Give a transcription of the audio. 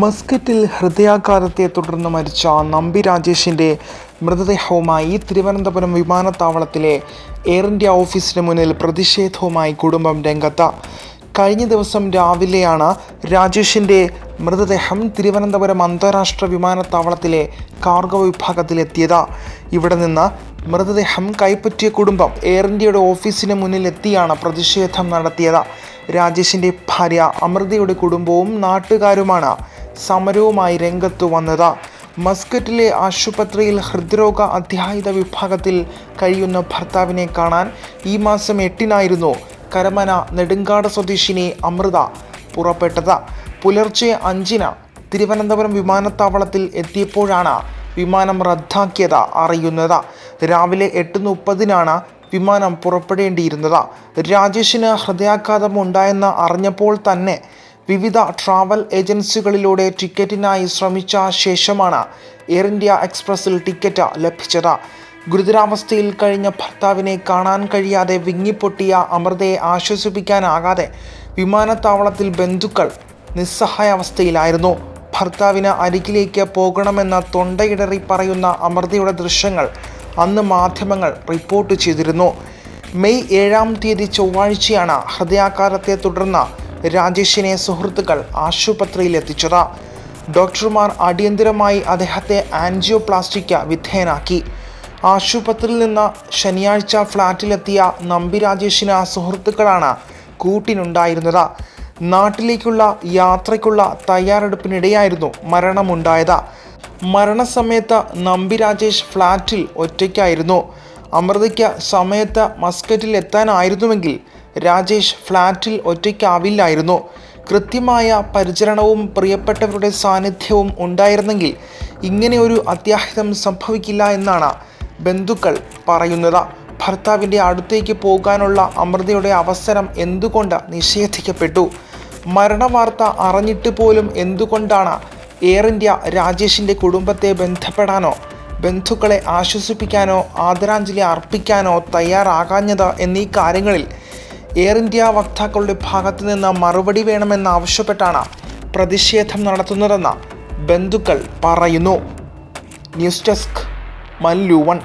മസ്കറ്റിൽ ഹൃദയാഘാതത്തെ തുടർന്ന് മരിച്ച നമ്പി രാജേഷിന്റെ മൃതദേഹവുമായി തിരുവനന്തപുരം വിമാനത്താവളത്തിലെ എയർ ഇന്ത്യ ഓഫീസിന് മുന്നിൽ പ്രതിഷേധവുമായി കുടുംബം രംഗത്ത്. കഴിഞ്ഞ ദിവസം രാവിലെയാണ് രാജേഷിന്റെ മൃതദേഹം തിരുവനന്തപുരം അന്താരാഷ്ട്ര വിമാനത്താവളത്തിലെ കാർഗോ വിഭാഗത്തിലെത്തിയത്. ഇവിടെ നിന്ന് മൃതദേഹം കൈപ്പറ്റിയ കുടുംബം എയർ ഇന്ത്യയുടെ ഓഫീസിന് മുന്നിലെത്തിയാണ് പ്രതിഷേധം നടത്തിയത്. രാജേഷിന്റെ ഭാര്യ അമൃതയുടെ കുടുംബവും നാട്ടുകാരുമാണ് സമരവുമായി രംഗത്തു വന്നത്. മസ്കറ്റിലെ ആശുപത്രിയിൽ ഹൃദ്രോഗ അധ്യാഹിത വിഭാഗത്തിൽ കഴിയുന്ന ഭർത്താവിനെ കാണാൻ ഈ മാസം എട്ടിനായിരുന്നു കരമന നെടുങ്കാട് സ്വദേശിനി അമൃത പുറപ്പെട്ടത്. പുലർച്ചെ അഞ്ചിന് തിരുവനന്തപുരം വിമാനത്താവളത്തിൽ എത്തിയപ്പോഴാണ് വിമാനം റദ്ദാക്കിയത് അറിയുന്നത്. രാവിലെ എട്ട് മുപ്പതിനാണ് വിമാനം പുറപ്പെടേണ്ടിയിരുന്നത്. രാജേഷിന് ഹൃദയാഘാതം ഉണ്ടായെന്ന് അറിഞ്ഞപ്പോൾ തന്നെ വിവിധ ട്രാവൽ ഏജൻസികളിലൂടെ ടിക്കറ്റിനായി ശ്രമിച്ച ശേഷമാണ് എയർ ഇന്ത്യ എക്സ്പ്രസിൽ ടിക്കറ്റ് ലഭിച്ചത്. ഗുരുതരാവസ്ഥയിൽ കഴിഞ്ഞ ഭർത്താവിനെ കാണാൻ കഴിയാതെ വിങ്ങിപ്പൊട്ടിയ അമൃതയെ ആശ്വസിപ്പിക്കാനാകാതെ വിമാനത്താവളത്തിൽ ബന്ധുക്കൾ നിസ്സഹായാവസ്ഥയിലായിരുന്നു. ഭർത്താവിന് അരികിലേക്ക് പോകണമെന്ന തൊണ്ടയിടറി പറയുന്ന അമൃതയുടെ ദൃശ്യങ്ങൾ അന്ന് മാധ്യമങ്ങൾ റിപ്പോർട്ട് ചെയ്തിരുന്നു. മെയ് ഏഴാം തീയതി ചൊവ്വാഴ്ചയാണ് ഹൃദയാഘാതത്തെ തുടർന്ന് രാജേഷിനെ സുഹൃത്തുക്കൾ ആശുപത്രിയിൽ എത്തിച്ചത്. ഡോക്ടർമാർ അടിയന്തിരമായി അദ്ദേഹത്തെ ആൻജിയോപ്ലാസ്റ്റിക്ക് വിധേയനാക്കി. ആശുപത്രിയിൽ നിന്ന് ശനിയാഴ്ച ഫ്ലാറ്റിലെത്തിയ നമ്പി രാജേഷിന് സുഹൃത്തുക്കളാണ് കൂട്ടിനുണ്ടായിരുന്നത്. നാട്ടിലേക്കുള്ള യാത്രയ്ക്കുള്ള തയ്യാറെടുപ്പിനിടെയായിരുന്നു മരണമുണ്ടായത്. മരണസമയത്ത് നമ്പി രാജേഷ് ഫ്ലാറ്റിൽ ഒറ്റയ്ക്കായിരുന്നു. അമൃതയ്ക്ക് സമയത്ത് മസ്കറ്റിൽ എത്താനായിരുന്നുവെങ്കിൽ രാജേഷ് ഫ്ലാറ്റിൽ ഒറ്റയ്ക്കാവില്ലായിരുന്നു. കൃത്യമായ പരിചരണവും പ്രിയപ്പെട്ടവരുടെ സാന്നിധ്യവും ഉണ്ടായിരുന്നെങ്കിൽ ഇങ്ങനെ ഒരു അത്യാഹിതം സംഭവിക്കില്ല എന്നാണ് ബന്ധുക്കൾ പറയുന്നത്. ഭർത്താവിന്റെ അടുത്തേക്ക് പോകാനുള്ള അമൃതയുടെ അവസരം എന്തുകൊണ്ട് നിഷേധിക്കപ്പെട്ടു? മരണവാർത്ത അറിഞ്ഞിട്ട് പോലും എന്തുകൊണ്ടാണ് എയർ ഇന്ത്യ രാജേഷിന്റെ കുടുംബത്തെ ബന്ധപ്പെടാനോ ബന്ധുക്കളെ ആശ്വസിപ്പിക്കാനോ ആദരാഞ്ജലി അർപ്പിക്കാനോ തയ്യാറാകാഞ്ഞത് എന്നീ കാര്യങ്ങളിൽ എയർ ഇന്ത്യ വക്താക്കളുടെ ഭാഗത്തു നിന്ന് മറുപടി വേണമെന്നാവശ്യപ്പെട്ടാണ് പ്രതിഷേധം നടത്തുന്നതെന്ന് ബന്ധുക്കൾ പറയുന്നു. News desk Mallu one.